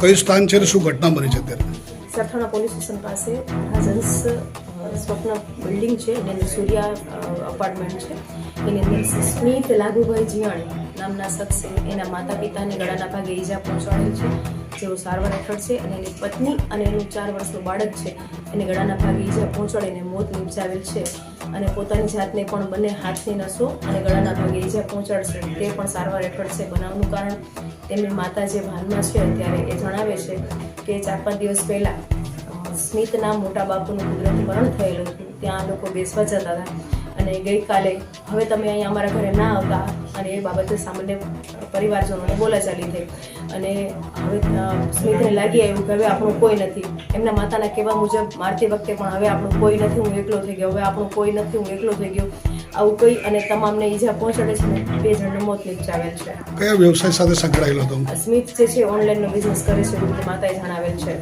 કયું સ્થાન છે શું ઘટના બની છે અત્યારે? સરથાણા પોલીસ સ્ટેશન પાસે હાજન્સ સ્વપ્ન બિલ્ડિંગ છે, એની અંદર સૂર્યા અપાર્ટમેન્ટ છે. એની અંદર સ્મિત લાગુભાઈ જીયાણી નામના શખ્સે એના માતા પિતાને ગળાના ભાગે ઈજા પહોંચાડી છે. જેઓ સારવાર હેઠળ છે અને એની પત્ની અને એનું ચાર વર્ષનું બાળક છે. એને ગળાના ભાગે ઈજા પહોંચાડીને મોત નિપજાવેલ છે અને પોતાની જાતને પણ બંને હાથની નસો અને ગળાના ભાગે ઈજા પહોંચાડશે. તે પણ સારવાર હેઠળ છે બનાવનું કારણ તેમની માતા જે ભાનમાં છે અત્યારે એ જણાવે છે કે ચાર પાંચ દિવસ પહેલાં સ્મિતના મોટા બાપુનું કુદરતી મરણ થયેલું હતું. ત્યાં લોકો બેસવા જતા હતા. અને ગઈકાલે હવે તમે અહીંયા અમારા ઘરે ના આવતા અને એ બાબતે સામાન્ય પરિવારજનોને બોલાચાલી થઈ. અને હવે સ્મિતને લાગી આવ્યું કે હવે આપણું કોઈ નથી. એમના માતાના કહેવા મુજબ મારતી વખતે પણ હવે આપણું કોઈ નથી હું એકલો થઈ ગયો. હવે આપણું કોઈ નથી હું એકલો થઈ ગયો. આવું કહી અને તમામને ઈજા પહોંચાડે છે બે જણને મોત નિપજાવેલ છે. કયા વ્યવસાય સાથે સંકળાયેલો હતો? સ્મિત જે છે ઓનલાઈનનો બિઝનેસ કરે છે માતાએ જણાવેલ છે.